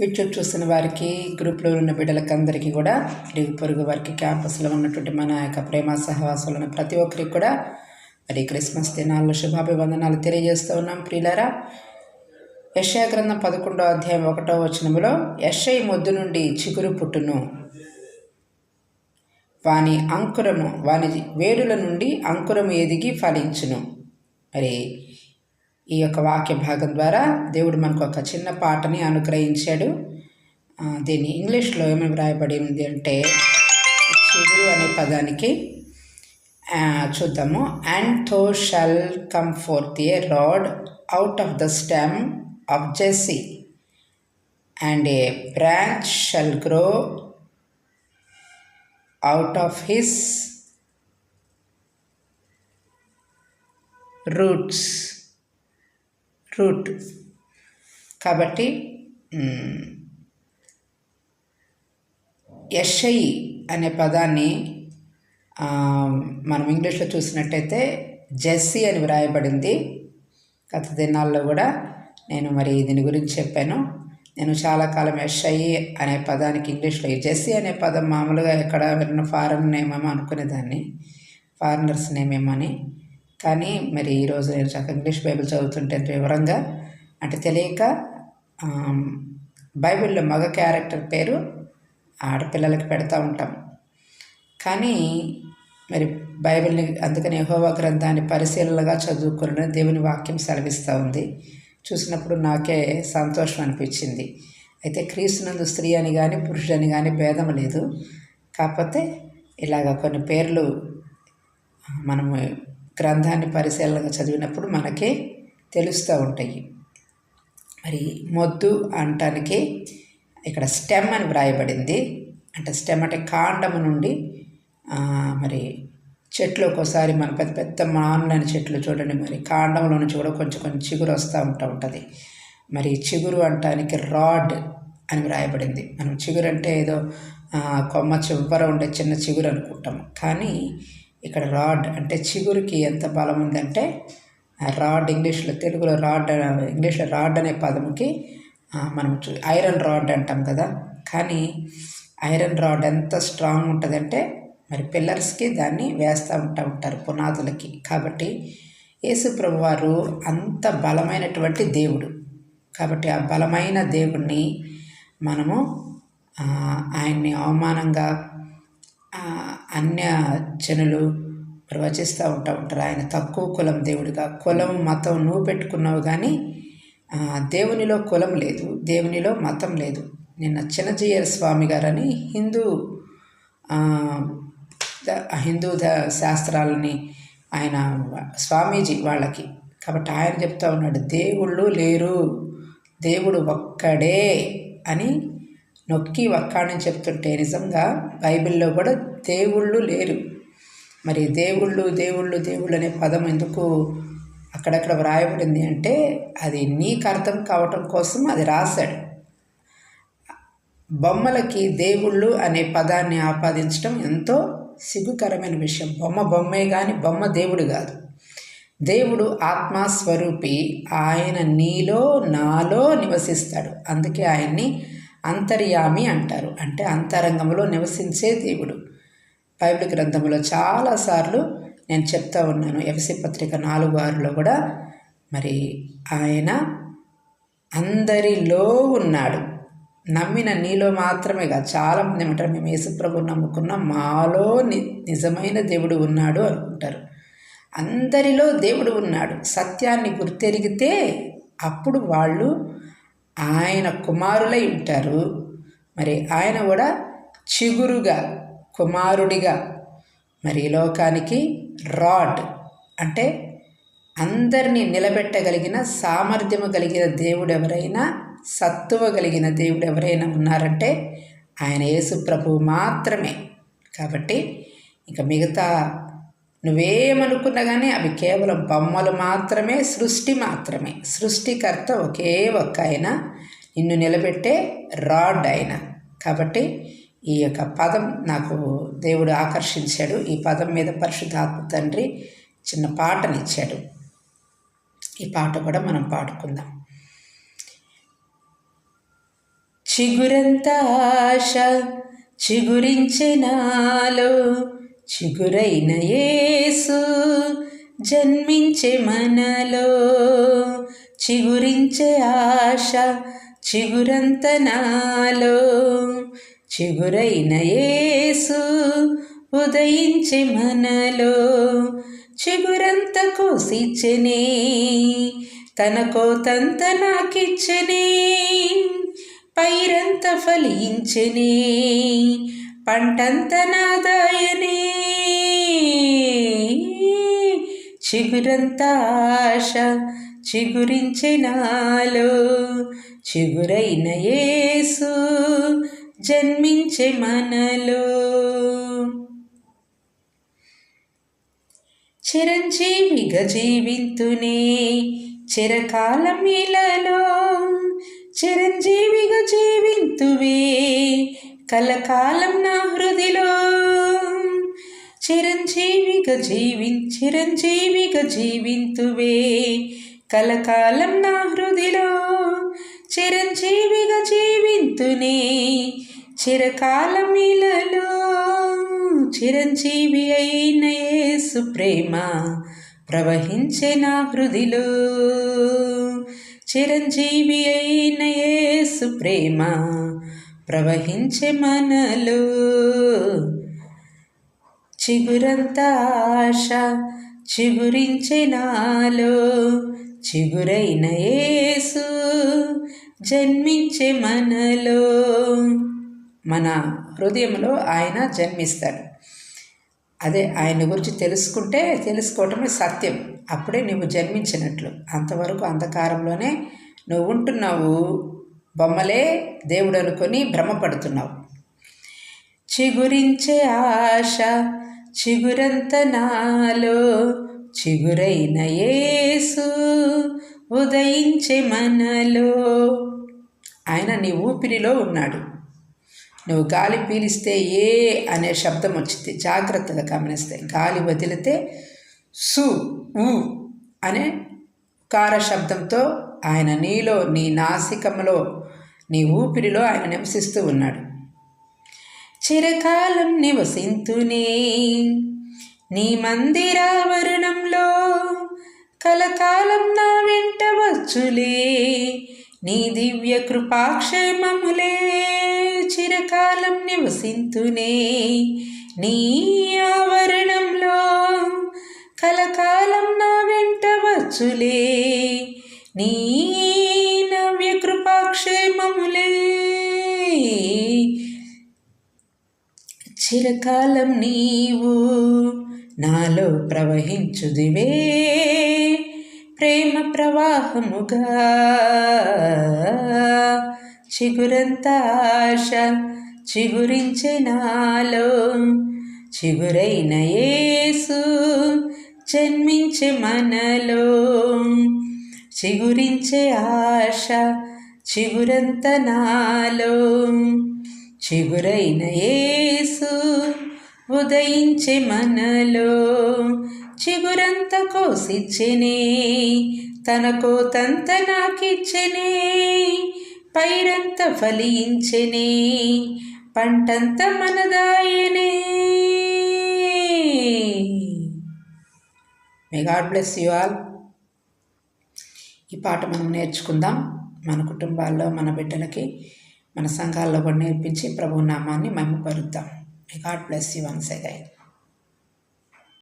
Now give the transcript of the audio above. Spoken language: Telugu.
వీడియో చూస్తున్న వారికి గ్రూప్లో ఉన్న బిడ్డలకి అందరికీ కూడా ఇరుగు పొరుగు వారికి క్యాంపస్లో ఉన్నటువంటి మన యొక్క ప్రేమ సహవాసాలు ఉన్న ప్రతి ఒక్కరికి కూడా మరి క్రిస్మస్ దినాల్లో శుభాభివందనాలు తెలియజేస్తూ ఉన్నాం ప్రియులారా. యశయ గ్రంథం పదకొండో అధ్యాయం ఒకటో వచనములో యశై మొద్దు నుండి చిగురు పుట్టును. వాని అంకురము వాని వేడుల నుండి అంకురము ఎదిగి ఫలించును. మరి ఈ యొక్క వాక్య భాగం ద్వారా దేవుడు మనకు ఒక చిన్న పాటని అనుగ్రహించాడు. దీన్ని ఇంగ్లీష్లో ఏమేమి వ్రాయబడి ఉంది అంటే చిగురు అనే పదానికి చూద్దాము. And thou shall come forth a rod out of the stem of Jesse and a branch shall grow out of his roots root. కాబట్టి ఎస్ఐ యషయి అనే పదాన్ని మనం ఇంగ్లీష్లో చూసినట్టయితే జెస్సీ అని వ్రాయబడింది. గత దినాల్లో కూడా నేను మరి దీని గురించి చెప్పాను. నేను చాలా కాలం యషయి అనే పదానికి ఇంగ్లీష్లో జెస్సీ అనే పదం మామూలుగా ఎక్కడ విన్న ఫారెన్ నేమేమో అనుకునేదాన్ని. ఫారినర్స్ నేమేమో అని. కానీ మరి ఈరోజు నేను చక్కగా ఇంగ్లీష్ బైబిల్ చదువుతుంటే వివరంగా అంటే తెలియక బైబిల్లో మగ క్యారెక్టర్ పేరు ఆడపిల్లలకి పెడతా ఉంటాం. కానీ మరి బైబిల్ని అందుకని యెహోవా గ్రంథాన్ని పరిశీలనగా చదువుకున్న దేవుని వాక్యం సెలవిస్తూ ఉంది. చూసినప్పుడు నాకే సంతోషం అనిపించింది. అయితే క్రీస్తునందు స్త్రీ అని కానీ పురుషుడని కానీ భేదం లేదు. కాకపోతే ఇలాగ కొన్ని పేర్లు మనము గ్రంథాన్ని పరిశీలనగా చదివినప్పుడు మనకి తెలుస్తూ ఉంటాయి. మరి మొద్దు అనటానికి ఇక్కడ స్టెమ్ అని వ్రాయబడింది. అంటే స్టెమ్ అంటే కాండము నుండి మరి చెట్లు ఒక్కోసారి మన పెద్ద పెద్ద మానులని చెట్లు చూడండి మరి. కాండంలో నుంచి కూడా కొంచెం కొంచెం చిగురు వస్తూ ఉంటా ఉంటుంది. మరి చిగురు అంటానికి రాడ్ అని వ్రాయబడింది. మనం చిగురు అంటే ఏదో కొమ్మ చివర ఉండే చిన్న చిగురు అనుకుంటాం. కానీ ఇక్కడ రాడ్ అంటే చిగురికి ఎంత బలం ఉందంటే రాడ్ ఇంగ్లీష్లో తెలుగులో రాడ్ ఇంగ్లీష్లో రాడ్ అనే పదంకి మనం చూ- ఐరన్ రాడ్ అంటాం కదా. కానీ ఐరన్ రాడ్ ఎంత స్ట్రాంగ్ ఉంటుందంటే మరి పిల్లర్స్కి దాన్ని వేస్తూ ఉంటా ఉంటారు పునాదులకి. కాబట్టి యేసుప్రభు వారు అంత బలమైనటువంటి దేవుడు. కాబట్టి ఆ బలమైన దేవుణ్ణి మనము ఆయన్ని అవమానంగా అన్య జనులు ప్రవచిస్తూ ఉంటా ఉంటారు. ఆయన తక్కువ కులం దేవుడిగా. కులం మతం నువ్వు పెట్టుకున్నావు కానీ దేవునిలో కులం లేదు. దేవునిలో మతం లేదు. నిన్న చిన్నజీయర్ స్వామి గారని హిందూ హిందూ ద శాస్త్రాలని ఆయన స్వామీజీ వాళ్ళకి. కాబట్టి ఆయన చెప్తా ఉన్నాడు దేవుళ్ళు లేరు. దేవుడు ఒక్కడే అని నొక్కి ఒక్కడని చెప్తుంటే నిజంగా బైబిల్లో కూడా దేవుళ్ళు లేరు. మరి దేవుళ్ళు దేవుళ్ళు దేవుళ్ళు అనే పదం ఎందుకు అక్కడక్కడ వ్రాయబడింది అంటే అది నీకు అర్థం కావటం కోసం అది రాశాడు. బొమ్మలకి దేవుళ్ళు అనే పదాన్ని ఆపాదించడం ఎంతో సిగ్గుకరమైన విషయం. బొమ్మ బొమ్మే కానీ బొమ్మ దేవుడు కాదు. దేవుడు ఆత్మస్వరూపి ఆయన నీలో నాలో నివసిస్తాడు. అందుకే ఆయన్ని అంతర్యామి అంటారు. అంటే అంతరంగంలో నివసించే దేవుడు. బైబిల్ గ్రంథంలో చాలాసార్లు నేను చెప్తా ఉన్నాను. ఎఫ్సి పత్రిక నాలుగు ఆరులో కూడా మరి ఆయన అందరిలో ఉన్నాడు. నమ్మిన నీలో మాత్రమే కాదు చాలామంది ఏమంటారు మేము యేసుప్రభు నమ్ముకున్నాం మాలో ని నిజమైన దేవుడు ఉన్నాడు అనుకుంటారు. అందరిలో దేవుడు ఉన్నాడు. సత్యాన్ని గుర్తెరిగితే అప్పుడు వాళ్ళు ఆయన కుమారులై ఉంటారు. మరి ఆయన కూడా చిగురుగా కుమారుడిగా. మరి లోకానికి రాడ్ అంటే అందరినీ నిలబెట్టగలిగిన సామర్థ్యము కలిగిన దేవుడు ఎవరైనా సత్తువ కలిగిన దేవుడు ఎవరైనా ఉన్నారంటే ఆయన యేసు ప్రభువు మాత్రమే. కాబట్టి ఇక మిగతా నువ్వేమనుకున్నా కానీ అవి కేవలం బొమ్మలు మాత్రమే సృష్టి మాత్రమే. సృష్టికర్త ఒకే ఒక్క ఆయన నిన్ను నిలబెట్టే రాడ్ ఆయన. కాబట్టి ఈ యొక్క పదం నాకు దేవుడు ఆకర్షించాడు. ఈ పదం మీద పరిశుద్ధాత్మ తండ్రి చిన్న పాటనిచ్చాడు. ఈ పాట కూడా మనం పాడుకుందాం. చిగురంత ఆశ చిగురించినాలో చిగురైన యేసు జన్మించే మనలో చిగురించే ఆశ చిగురంత నాలో. చిగురైన యేసు ఉదయించే మనలో చిగురంత కోసిచ్చనే తన కోతంత నాకిచ్చనే పైరంత ఫలించనే పంటంత నాదాయనే. చిగురంత ఆశ నాలో చిగురైన యేసు జన్మించే మనలో. చిరంజీవిగా జీవింతునే చిరకాలం ఇలలో. చిరంజీవిగా జీవింతువే కలకాలం నా చిరంజీవిగా జీవి చిరంజీవిగా జీవింతువే. కలకాలం నా హృదిలో చిరంజీవిగా జీవింతునే. చిరకాలం ఇలలో చిరంజీవి అయిన యేసు ప్రేమ ప్రవహించే నా హృదిలో. చిరంజీవి అయిన యేసు ప్రేమ ప్రవహించే మనలో. చిగురంతా ఆశ చిగురించే నాలో చిగురైన యేసు జన్మించే మనలో. మన హృదయంలో ఆయన జన్మిస్తాడు. అదే ఆయన గురించి తెలుసుకుంటే తెలుసుకోవటమే సత్యం. అప్పుడే నువ్వు జన్మించినట్లు. అంతవరకు అంధకారంలోనే నువ్వు ఉంటున్నావు. బొమ్మలే దేవుడు అనుకొని భ్రమపడుతున్నావు. చిగురించే ఆశ చిగురంత నాలో చిగురైన యేసు ఉదయించే మనలో. ఆయన నీ ఊపిరిలో ఉన్నాడు. నువ్వు గాలి పీలిస్తే ఏ అనే శబ్దం వచ్చింది. జాగ్రత్తగా గమనిస్తే గాలి వదిలితే సు ఊ అనే కార శబ్దంతో ఆయన నీలో నీ నాసికంలో నీ ఊపిరిలో ఆయన నివసిస్తూ ఉన్నాడు. చిరకాలం నివసింతునే. నీ మందిరావరణంలో కలకాలం నా వెంట వచ్చులే. నీ దివ్య కృపాక్షేమములే చిరకాలం నివసింతునే. నీ ఆవరణంలో కలకాలం నా వెంట వచ్చులే. నీ చిరకాలం నీవు నాలో ప్రవహించుదివే. ప్రేమ ప్రవాహముగా చిగురంత ఆశ చిగురించే నాలో చిగురైన యేసు జన్మించే మనలో చిగురించే ఆశ చిగురంత నాలో చిగురైన యేసు ఉదయించే మనలో చిగురంత కోసిచ్చనే తన కోతంత నాకిచ్చనే పైరంత ఫలించెనే పంటంత మనదాయనే. May God bless you all ఈ పాట మనం నేర్చుకుందాం. మన కుటుంబాల్లో మన బిడ్డలకి మన సంఘాల్లో కూడా నేర్పించి ప్రభు నామాన్ని మేము పరుద్దాం మహిమపరుద్దాం may God bless you once again